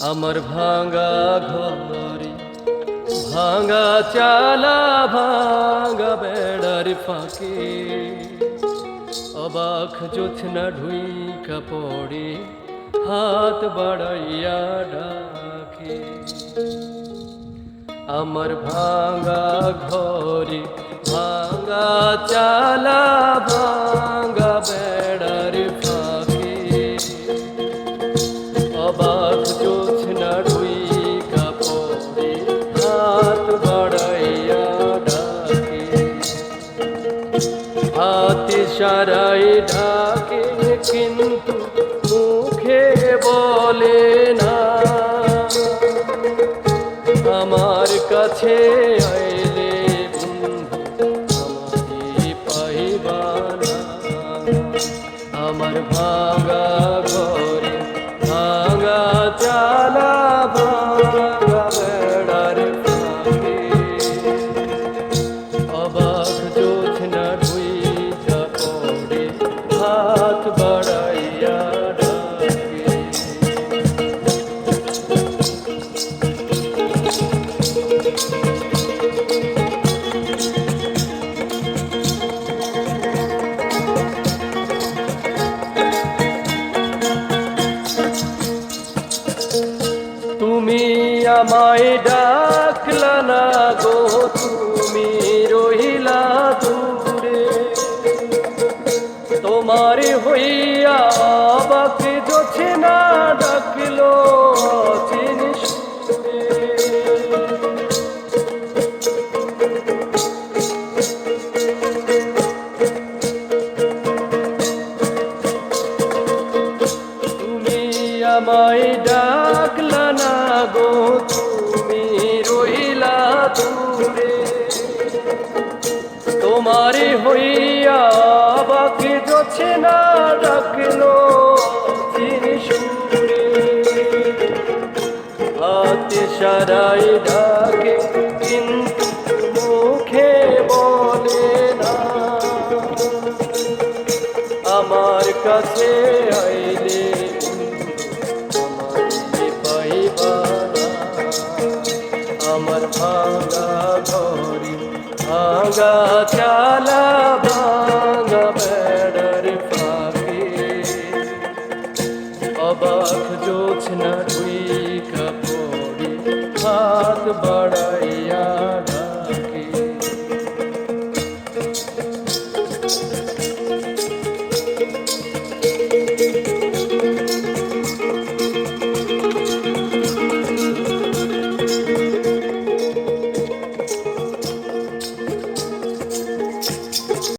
আমার ভাঙা ঘরে, ভাঙা চালা, ভাঙা বেড়ার ফাঁকে। অবাক জোছনা ঢুইকা পড়ে, হাত বাড়াইয়া ডাকে। আমার ভাঙা ঘরে, ভাঙা চালা, ভাঙা বেড়ার ফাঁকে। অবাক সারাই ডাকে কিন্তু মুখে বলে না। আমার কাছে আমায় ডাকলা না গো, তুমি রহিলা দূরে তোমার হইয়া বাকি জোছে না ডাকলো। তুমি আমায় ডাকলা দূরে তোমারে হইয়া বাকি যাচ্ছে না ডাকলো চিনি সুরে। হাতে সারাই ডাকে, কিন্তু মুখে বলে না। আমার কাছে আইলে আমার ভাঙা ঘরে ভাঙা চালা